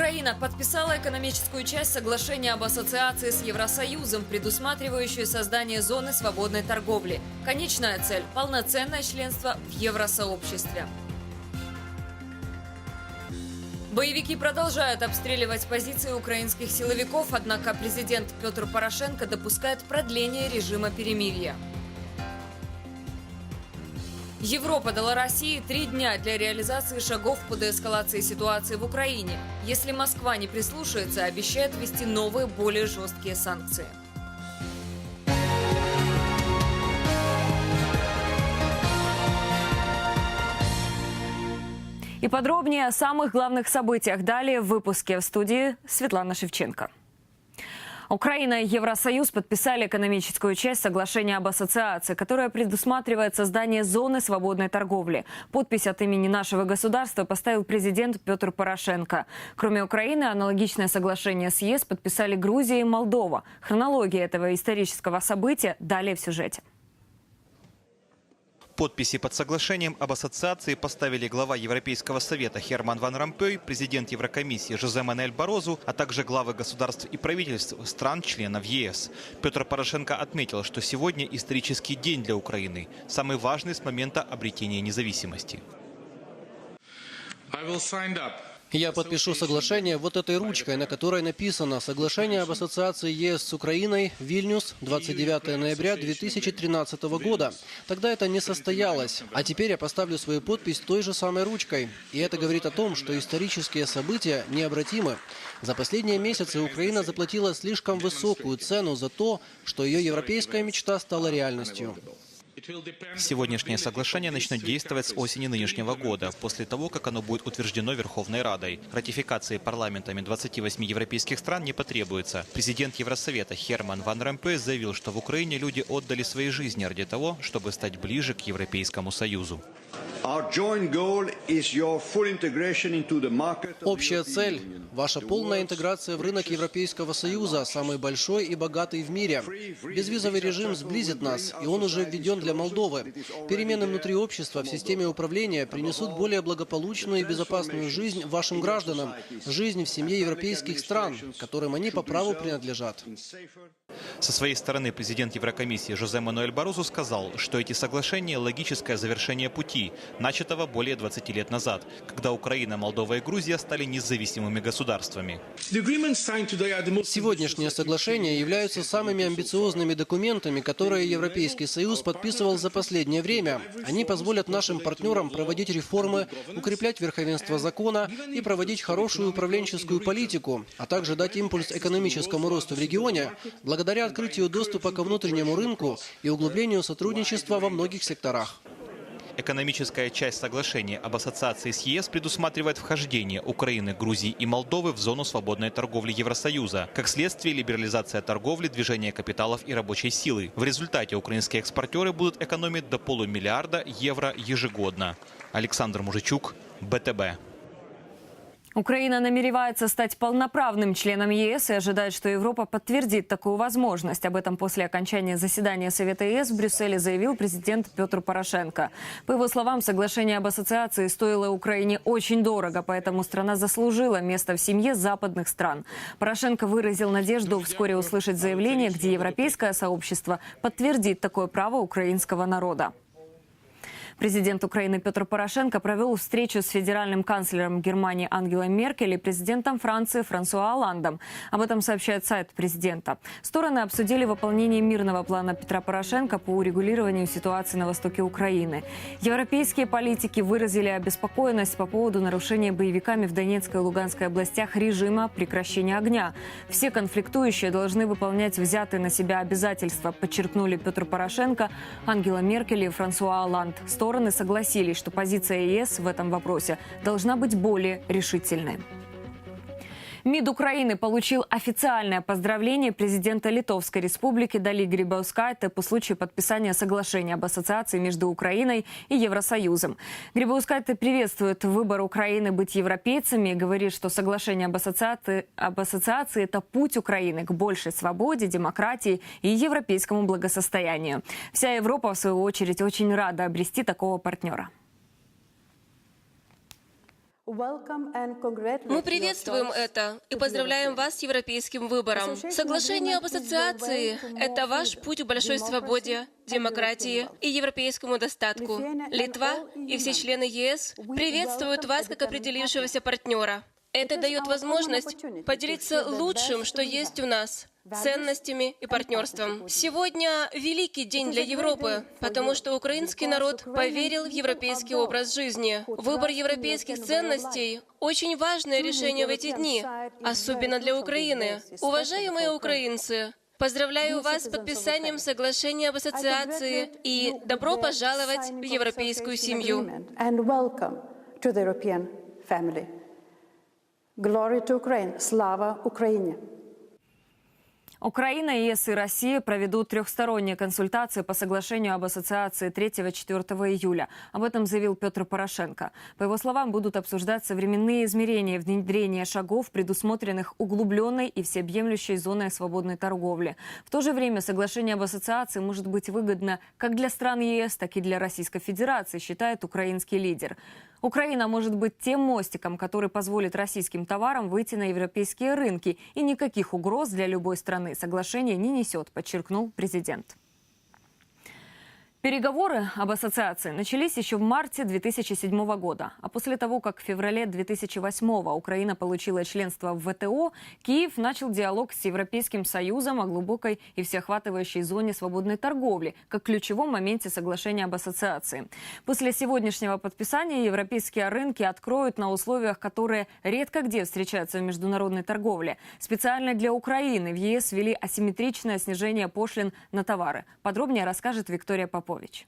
Украина подписала экономическую часть соглашения об ассоциации с Евросоюзом, предусматривающую создание зоны свободной торговли. Конечная цель – полноценное членство в Евросообществе. Боевики продолжают обстреливать позиции украинских силовиков, однако президент Петр Порошенко допускает продление режима перемирия. Европа дала России три дня для реализации шагов по деэскалации ситуации в Украине. Если Москва не прислушается, обещает ввести новые, более жесткие санкции. И подробнее о самых главных событиях далее в выпуске в студии Светлана Шевченко. Украина и Евросоюз подписали экономическую часть соглашения об ассоциации, которая предусматривает создание зоны свободной торговли. Подпись от имени нашего государства поставил президент Петр Порошенко. Кроме Украины, аналогичное соглашение с ЕС подписали Грузия и Молдова. Хронология этого исторического события далее в сюжете. Подписи под соглашением об ассоциации поставили глава Европейского совета Херман Ван Ромпей, президент Еврокомиссии Жозе Манель Борозу, а также главы государств и правительств стран-членов ЕС. Петр Порошенко отметил, что сегодня исторический день для Украины, самый важный с момента обретения независимости. I will sign up Я подпишу соглашение вот этой ручкой, на которой написано «Соглашение об ассоциации ЕС с Украиной, Вильнюс, 29 ноября 2013 года». Тогда это не состоялось. А теперь я поставлю свою подпись той же самой ручкой. И это говорит о том, что исторические события необратимы. За последние месяцы Украина заплатила слишком высокую цену за то, что ее европейская мечта стала реальностью. Сегодняшнее соглашение начнет действовать с осени нынешнего года, после того, как оно будет утверждено Верховной Радой. Ратификации парламентами 28 европейских стран не потребуется. Президент Евросовета Херман Ван Ромпе заявил, что в Украине люди отдали свои жизни ради того, чтобы стать ближе к Европейскому Союзу. Общая цель – ваша полная интеграция в рынок Европейского Союза, самый большой и богатый в мире. Безвизовый режим сблизит нас, и он уже введен для Молдовы. Перемены внутри общества в системе управления принесут более благополучную и безопасную жизнь вашим гражданам, жизнь в семье европейских стран, которым они по праву принадлежат. Со своей стороны президент Еврокомиссии Жозе Мануэль Барозу сказал, что эти соглашения – логическое завершение пути, начатого более 20 лет назад, когда Украина, Молдова и Грузия стали независимыми государствами. Сегодняшние соглашения являются самыми амбициозными документами, которые Европейский Союз подписывал за последнее время. Они позволят нашим партнерам проводить реформы, укреплять верховенство закона и проводить хорошую управленческую политику, а также дать импульс экономическому росту в регионе благодаря открытию доступа ко внутреннему рынку и углублению сотрудничества во многих секторах. Экономическая часть соглашения об ассоциации с ЕС предусматривает вхождение Украины, Грузии и Молдовы в зону свободной торговли Евросоюза. Как следствие, либерализация торговли, движение капиталов и рабочей силы. В результате украинские экспортеры будут экономить до полумиллиарда евро ежегодно. Александр Мужичук, БТБ. Украина намеревается стать полноправным членом ЕС и ожидает, что Европа подтвердит такую возможность. Об этом после окончания заседания Совета ЕС в Брюсселе заявил президент Петр Порошенко. По его словам, соглашение об ассоциации стоило Украине очень дорого, поэтому страна заслужила место в семье западных стран. Порошенко выразил надежду вскоре услышать заявление, где европейское сообщество подтвердит такое право украинского народа. Президент Украины Петр Порошенко провел встречу с федеральным канцлером Германии Ангелой Меркель и президентом Франции Франсуа Оландом. Об этом сообщает сайт президента. Стороны обсудили выполнение мирного плана Петра Порошенко по урегулированию ситуации на востоке Украины. Европейские политики выразили обеспокоенность по поводу нарушения боевиками в Донецкой и Луганской областях режима прекращения огня. Все конфликтующие должны выполнять взятые на себя обязательства, подчеркнули Петр Порошенко, Ангела Меркель и Франсуа Оланд стороны согласились, что позиция ЕС в этом вопросе должна быть более решительной. МИД Украины получил официальное поздравление президента Литовской республики Дали Грибаускайте по случаю подписания соглашения об ассоциации между Украиной и Евросоюзом. Грибаускайте приветствует выбор Украины быть европейцами и говорит, что соглашение об ассоциации, об ассоциации – это путь Украины к большей свободе, демократии и европейскому благосостоянию. Вся Европа, в свою очередь, очень рада обрести такого партнера. Мы приветствуем это и поздравляем вас с европейским выбором. Соглашение об ассоциации – это ваш путь к большой свободе, демократии и европейскому достатку. Литва и все члены ЕС приветствуют вас как определившегося партнера. Это дает возможность поделиться лучшим, что есть у нас ценностями и партнерством. Сегодня великий день для Европы, потому что украинский народ поверил в европейский образ жизни. Выбор европейских ценностей – очень важное решение в эти дни, особенно для Украины. Уважаемые украинцы, Поздравляю вас с подписанием соглашения об ассоциации и добро пожаловать в европейскую семью. Glory to Ukraine. Слава Україні! Украина, ЕС и Россия проведут трехсторонние консультации по соглашению об ассоциации 3-4 июля. Об этом заявил Петр Порошенко. По его словам, будут обсуждаться временные измерения внедрения шагов, предусмотренных углубленной и всеобъемлющей зоной свободной торговли. В то же время соглашение об ассоциации может быть выгодно как для стран ЕС, так и для Российской Федерации, считает украинский лидер. Украина может быть тем мостиком, который позволит российским товарам выйти на европейские рынки, и никаких угроз для любой страны соглашение не несет, подчеркнул президент. Переговоры об ассоциации начались еще в марте 2007 года. А после того, как в феврале 2008 Украина получила членство в ВТО, Киев начал диалог с Европейским Союзом о глубокой и всеохватывающей зоне свободной торговли, как ключевом моменте соглашения об ассоциации. После сегодняшнего подписания европейские рынки откроют на условиях, которые редко где встречаются в международной торговле. Специально для Украины в ЕС ввели асимметричное снижение пошлин на товары. Подробнее расскажет Виктория Попович.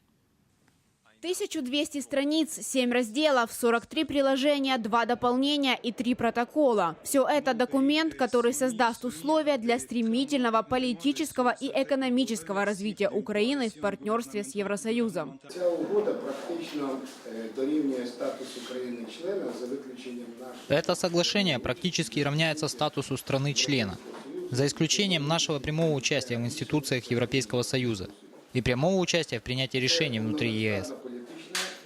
1200 страниц, 7 разделов, 43 приложения, 2 дополнения и 3 протокола. Все это документ, который создаст условия для стремительного политического и экономического развития Украины в партнерстве с Евросоюзом. Ця угода практично е, дорівнює статус України-члена за виключенням нашого. Это соглашение практически равняется статусу страны-члена, за исключением нашего прямого участия в институциях Европейского Союза и прямого участия в принятии решений внутри ЕС.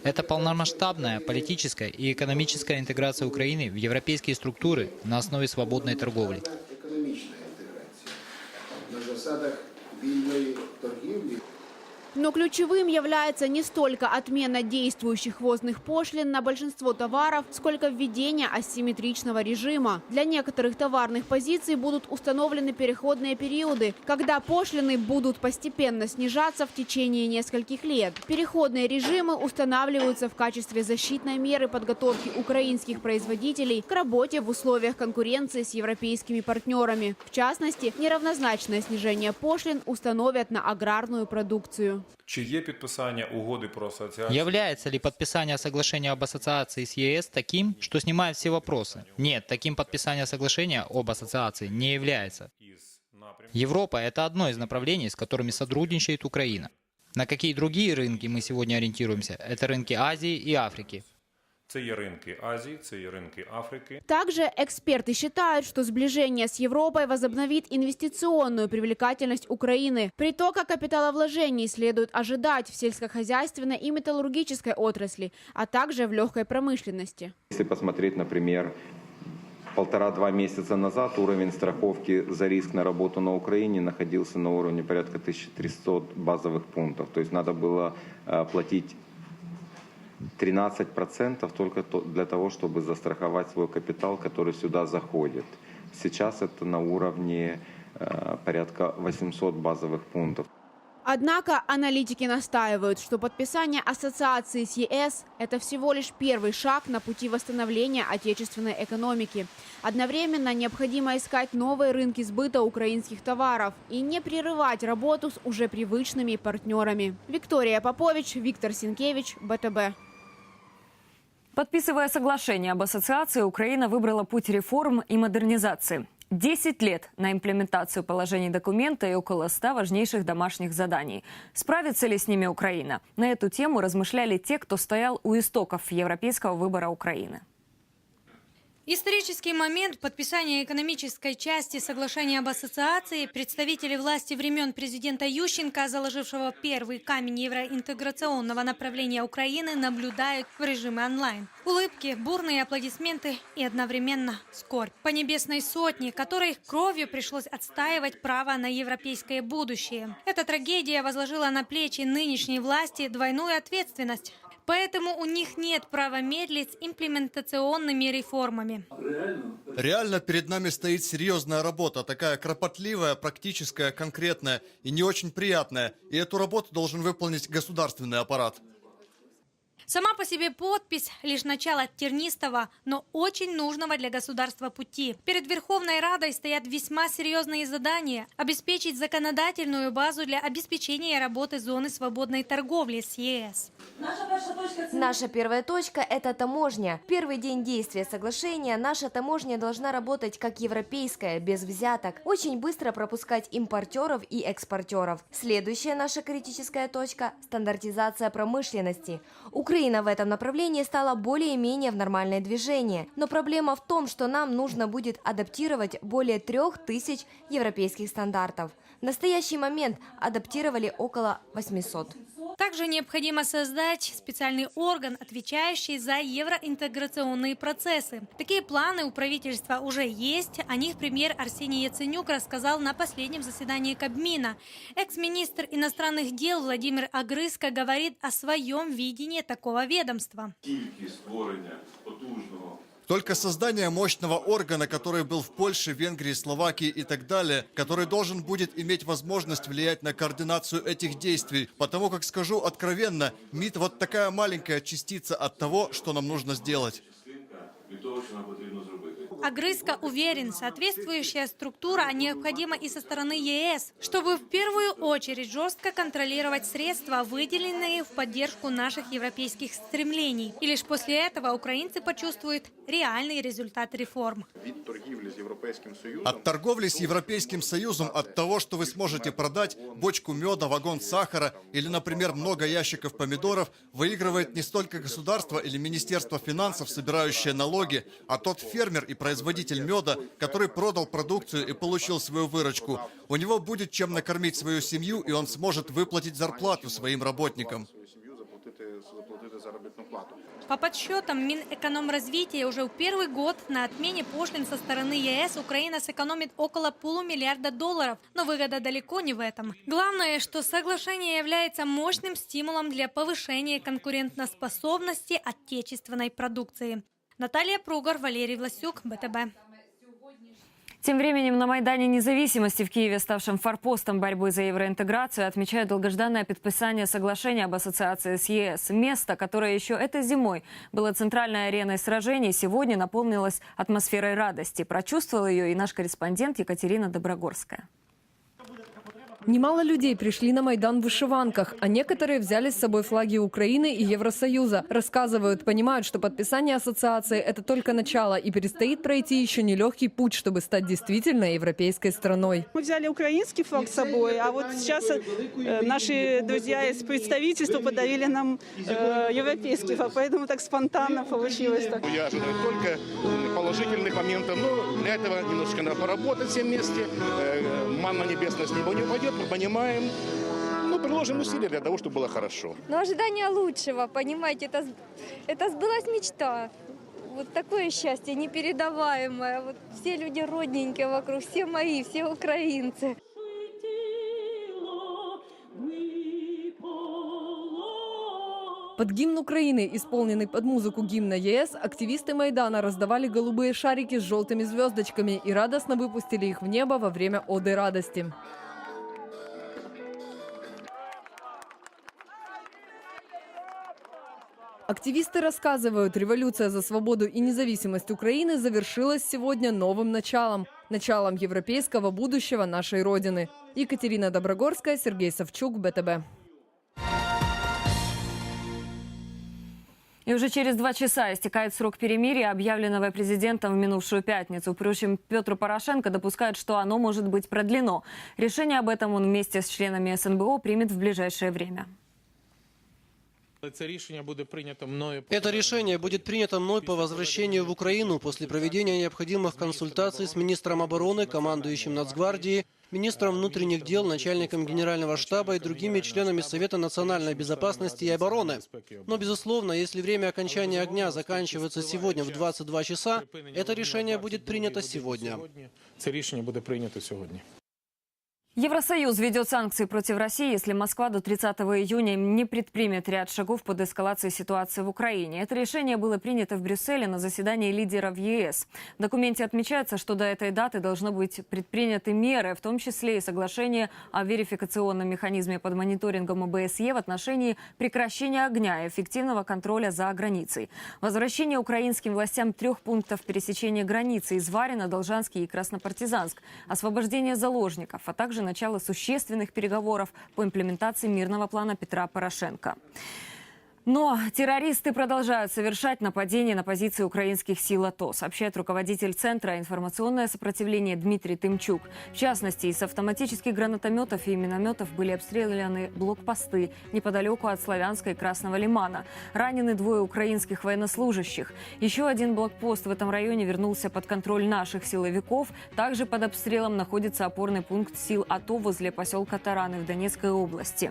Это полномасштабная политическая и экономическая интеграция Украины в европейские структуры на основе свободной торговли. Но ключевым является не столько отмена действующих ввозных пошлин на большинство товаров, сколько введение асимметричного режима. Для некоторых товарных позиций будут установлены переходные периоды, когда пошлины будут постепенно снижаться в течение нескольких лет. Переходные режимы устанавливаются в качестве защитной меры подготовки украинских производителей к работе в условиях конкуренции с европейскими партнерами. В частности, неравнозначное снижение пошлин установят на аграрную продукцию. Чи є підписання угоди про асоціацію? Является ли подписание соглашения об ассоциации с ЕС таким, что снимает все вопросы? Нет, таким подписание соглашения об ассоциации не является. із напрямку? Европа – это одно из направлений, с которыми сотрудничает Украина. На какие другие рынки мы сегодня ориентируемся? Это рынки Азии и Африки. Це є ринки Азії, це є ринки Африки. Также эксперты считают, что сближение с Европой возобновит инвестиционную привлекательность Украины. Притока капиталовложений следует ожидать в сельскохозяйственной и металлургической отрасли, а также в легкой промышленности. Если посмотреть, например, полтора-два месяца назад уровень страховки за риск на работу на Украине находился на уровне порядка 1300 базовых пунктов. То есть надо было э, платить 13% только то- для того, чтобы застраховать свой капитал, который сюда заходит. Сейчас это на уровне э, порядка 800 базовых пунктов. Однако аналитики настаивают, что подписание ассоциации с ЕС – это всего лишь первый шаг на пути восстановления отечественной экономики. Одновременно необходимо искать новые рынки сбыта украинских товаров и не прерывать работу с уже привычными партнерами. Виктория Попович, Виктор Синкевич, БТБ. Подписывая соглашение об ассоциации, Украина выбрала путь реформ и модернизации. 10 лет на имплементацию положений документа и около 100 важнейших домашних заданий. Справится ли с ними Украина? На эту тему размышляли те, кто стоял у истоков европейского выбора Украины. Исторический момент подписания экономической части соглашения об ассоциации представители власти времен президента Ющенко, заложившего первый камень евроинтеграционного направления Украины, наблюдают в режиме онлайн. Улыбки, бурные аплодисменты и одновременно скорбь. По небесной сотне, которой кровью пришлось отстаивать право на европейское будущее. Эта трагедия возложила на плечи нынешней власти двойную ответственность. Поэтому у них нет права медлить с имплементационными реформами. Реально перед нами стоит серьезная работа, такая кропотливая, практическая, конкретная и не очень приятная. И эту работу должен выполнить государственный аппарат. Сама по себе подпись – лишь начало тернистого, но очень нужного для государства пути. Перед Верховной Радой стоят весьма серьезные задания – обеспечить законодательную базу для обеспечения работы зоны свободной торговли с ЕС. Наша первая точка – это таможня. Первый день действия соглашения наша таможня должна работать как европейская, без взяток, очень быстро пропускать импортеров и экспортеров. Следующая наша критическая точка – стандартизация промышленности. Украина в этом направлении стала более-менее в нормальное движение, но проблема в том, что нам нужно будет адаптировать более трех тысяч европейских стандартов. В настоящий момент адаптировали около 800. Также необходимо создать специальный орган, отвечающий за евроинтеграционные процессы. Такие планы у правительства уже есть. О них премьер Арсений Яценюк рассказал на последнем заседании Кабмина. Экс-министр иностранных дел Владимир Агрыска говорит о своем видении такого ведомства. Только создание мощного органа, который был в Польше, Венгрии, Словакии и так далее, который должен будет иметь возможность влиять на координацию этих действий. Потому как скажу откровенно, МИД вот такая маленькая частица от того, что нам нужно сделать. Агрыска уверен, соответствующая структура необходима и со стороны ЕС, чтобы в первую очередь жестко контролировать средства, выделенные в поддержку наших европейских стремлений. И лишь после этого украинцы почувствуют реальный результат реформ. От торговли с Европейским Союзом, от того, что вы сможете продать бочку меда, вагон сахара или, например, много ящиков помидоров, выигрывает не столько государство или Министерство финансов, собирающее налоги, а тот фермер и производитель меда, который продал продукцию и получил свою выручку. У него будет чем накормить свою семью, и он сможет выплатить зарплату своим работникам. По подсчетам Минэкономразвития уже в первый год на отмене пошлин со стороны ЕС Украина сэкономит около полумиллиарда долларов. Но выгода далеко не в этом. Главное, что соглашение является мощным стимулом для повышения конкурентоспособности отечественной продукции. Наталья Пругар, Валерий Власюк, БТБ. Тем временем на Майдане независимости в Киеве, ставшем форпостом борьбы за евроинтеграцию, отмечают долгожданное подписание соглашения об ассоциации с ЕС. Место, которое еще этой зимой было центральной ареной сражений, сегодня наполнилось атмосферой радости. Прочувствовал ее и наш корреспондент Екатерина Доброгорская. Немало людей пришли на Майдан в вышиванках, а некоторые взяли с собой флаги Украины и Евросоюза. Рассказывают, понимают, что подписание ассоциации – это только начало, и предстоит пройти еще нелегкий путь, чтобы стать действительно европейской страной. Мы взяли украинский флаг с собой, а вот сейчас э, наши друзья из представительства подарили нам э, европейский флаг, поэтому так спонтанно получилось. Так. Я ожидаю только положительных моментов, но для этого немножко надо поработать все вместе. Э, манна небесная с неба не упадет, мы понимаем. Ну, приложим усилия для того, чтобы было хорошо. Но ожидание лучшего, понимаете, это, это сбылась мечта. Вот такое счастье непередаваемое. Вот все люди родненькие вокруг, все мои, все украинцы. Под гимн Украины, исполненный под музыку гимна ЕС, активисты Майдана раздавали голубые шарики с желтыми звездочками и радостно выпустили их в небо во время Оды радости. Активисты рассказывают, революция за свободу и независимость Украины завершилась сегодня новым началом. Началом европейского будущего нашей Родины. Екатерина Доброгорская, Сергей Савчук, БТБ. И уже через два часа истекает срок перемирия, объявленного президентом в минувшую пятницу. Впрочем, Петр Порошенко допускает, что оно может быть продлено. Решение об этом он вместе с членами СНБО примет в ближайшее время. Це рішення буде прийнято мною. Это решение будет принято мной по возвращению в Украину после проведения необходимых консультаций с министром обороны, командующим Нацгвардии, министром внутренних дел, начальником генерального штаба и другими членами Совета национальной безопасности и обороны. Но, безусловно, если время окончания огня заканчивается сегодня в 22 часа, это решение будет принято сегодня. Це рішення буде прийнято сьогодні. Евросоюз ведет санкции против России, если Москва до 30 июня не предпримет ряд шагов под эскалацией ситуации в Украине. Это решение было принято в Брюсселе на заседании лидеров ЕС. В документе отмечается, что до этой даты должны быть предприняты меры, в том числе и соглашение о верификационном механизме под мониторингом ОБСЕ в отношении прекращения огня и эффективного контроля за границей. Возвращение украинским властям трех пунктов пересечения границы из Варина, Должанский и Краснопартизанск, освобождение заложников, а также начало существенных переговоров по имплементации мирного плана Петра Порошенко. Но террористы продолжают совершать нападения на позиции украинских сил АТО, сообщает руководитель Центра «Информационное сопротивление» Дмитрий Тымчук. В частности, из автоматических гранатометов и минометов были обстреляны блокпосты неподалеку от Славянска и Красного Лимана. Ранены двое украинских военнослужащих. Еще один блокпост в этом районе вернулся под контроль наших силовиков. Также под обстрелом находится опорный пункт сил АТО возле поселка Тараны в Донецкой области.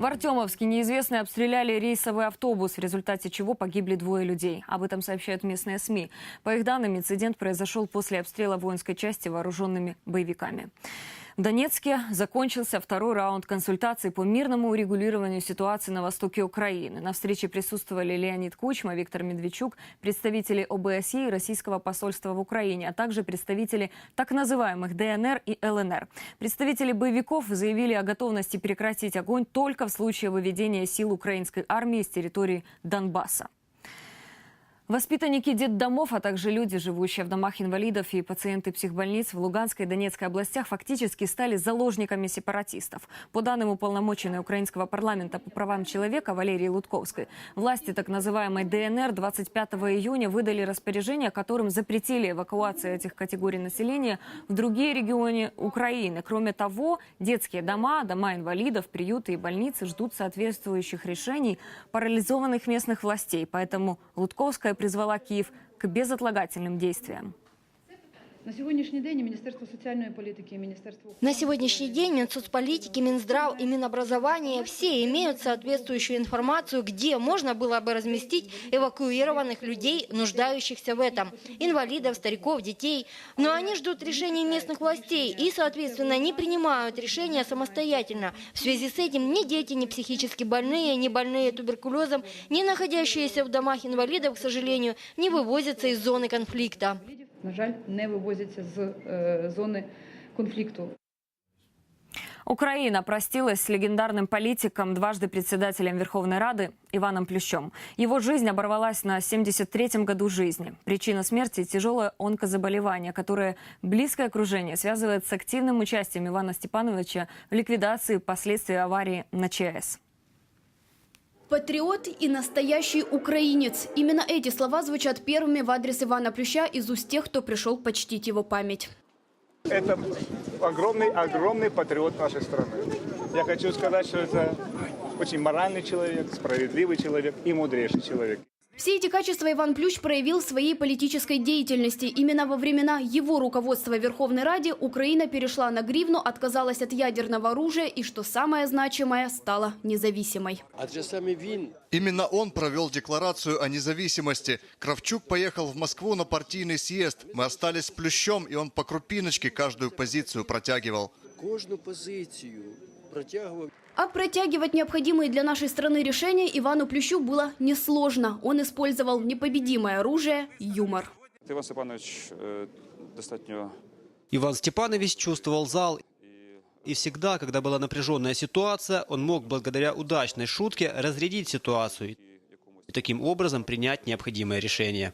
В Артемовске неизвестные обстреляли рейсовый автобус, в результате чего погибли двое людей. Об этом сообщают местные СМИ. По их данным, инцидент произошел после обстрела воинской части вооруженными боевиками. В Донецке закончился второй раунд консультаций по мирному урегулированию ситуации на востоке Украины. На встрече присутствовали Леонид Кучма, Виктор Медведчук, представители ОБСЕ и российского посольства в Украине, а также представители так называемых ДНР и ЛНР. Представители боевиков заявили о готовности прекратить огонь только в случае выведения сил украинской армии с территории Донбасса. Воспитанники детдомов, а также люди, живущие в домах инвалидов и пациенты психбольниц в Луганской и Донецкой областях фактически стали заложниками сепаратистов. По данным уполномоченной украинского парламента по правам человека Валерии Лутковской, власти так называемой ДНР 25 июня выдали распоряжение, которым запретили эвакуацию этих категорий населения в другие регионы Украины. Кроме того, детские дома, дома инвалидов, приюты и больницы ждут соответствующих решений парализованных местных властей. Поэтому Лутковская призвала Киев к безотлагательным действиям. На сьогоднішній день Міністерство соціальної політики і Міністерство На сегодняшний день Минсоцполитики, Минздрав и Минобразование все имеют соответствующую информацию, где можно было бы разместить эвакуированных людей, нуждающихся в этом, инвалидов, стариков, детей. Но они ждут решений местных властей и, соответственно, не принимают решения самостоятельно. В связи с этим ни дети, ни психически больные, ни больные туберкулезом, ни находящиеся в домах инвалидов, к сожалению, не вывозятся из зоны конфликта. на жаль, не вивозяться з зони конфлікту. Украина простилась с легендарным политиком, дважды председателем Верховной Рады Иваном Плющом. Его жизнь оборвалась на 73-м году жизни. Причина смерти – тяжелое онкозаболевание, которое близкое окружение связывает с активным участием Ивана Степановича в ликвидации последствий аварии на ЧАЭС. Патриот и настоящий украинец. Именно эти слова звучат первыми в адрес Ивана Плюща из уст тех, кто пришел почтить его память. Это огромный-огромный патриот нашей страны. Я хочу сказать, что это очень моральный человек, справедливый человек и мудрейший человек. Все эти качества Иван Плющ проявил в своей политической деятельности. Именно во времена его руководства Верховной Раде Украина перешла на гривну, отказалась от ядерного оружия и, что самое значимое, стала независимой. Именно он провел декларацию о независимости. Кравчук поехал в Москву на партийный съезд. Мы остались с Плющом, и он по крупиночке каждую позицию протягивал. Каждую позицию протягивал. А протягивать необходимые для нашей страны решения Ивану Плющу было несложно. Он использовал непобедимое оружие – юмор. Іван Степанович е, достатньо Иван Степанович чувствовал зал. И всегда, когда была напряженная ситуация, он мог благодаря удачной шутке разрядить ситуацию и таким образом принять необходимое решение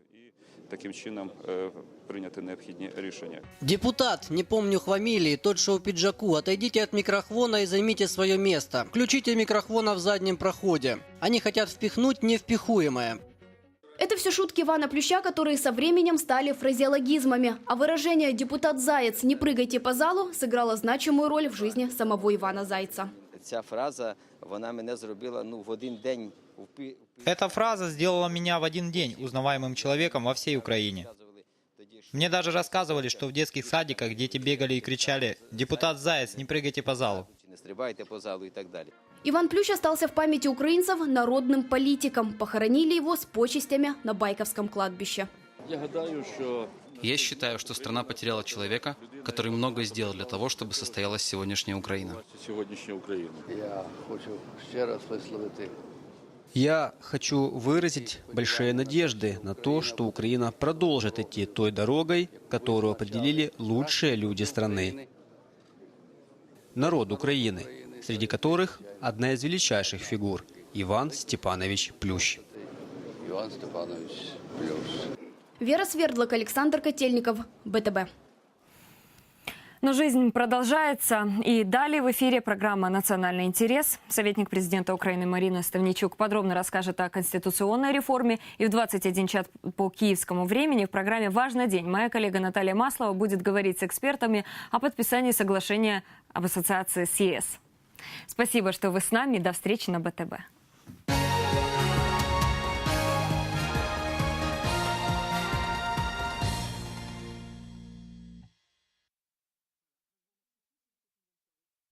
таким чином е, прийняти необхідні рішення. Депутат, не помню фамилии, тот, что в пиджаку, отойдите от микрофона и займите свое место. Включите микрофона в заднем проходе. Они хотят впихнуть невпихуемое. Это все шутки Ивана Плюща, которые со временем стали фразеологизмами. А выражение «депутат Заяц, не прыгайте по залу» сыграло значимую роль в жизни самого Ивана Зайца. Ця фраза вона мене зробила ну, в один день. в пі- Эта фраза сделала меня в один день узнаваемым человеком во всей Украине. Мне даже рассказывали, что в детских садиках дети бегали и кричали «Депутат Заяц, не прыгайте по залу». Не стрибайте по залу і так далі. Иван Плющ остался в памяти украинцев народным политиком. Похоронили его с почестями на Байковском кладбище. Я гадаю, що Я считаю, что страна потеряла человека, который много сделал для того, чтобы состоялась сегодняшняя Украина. сьогоднішня Україна. Я хочу ще раз висловити я хочу выразить большие надежды на то, что Украина продолжит идти той дорогой, которую определили лучшие люди страны. Народ Украины, среди которых одна из величайших фигур – Иван Степанович Плющ. Іван Степанович Плюс. Вера Свердлок, Александр Котельников, БТБ. Но жизнь продолжается. И далее в эфире программа «Национальный интерес». Советник президента Украины Марина Ставничук подробно расскажет о конституционной реформе. И в 21 час по киевскому времени в программе «Важный день» моя коллега Наталья Маслова будет говорить с экспертами о подписании соглашения об ассоциации с ЕС. Спасибо, что вы с нами. До встречи на БТБ.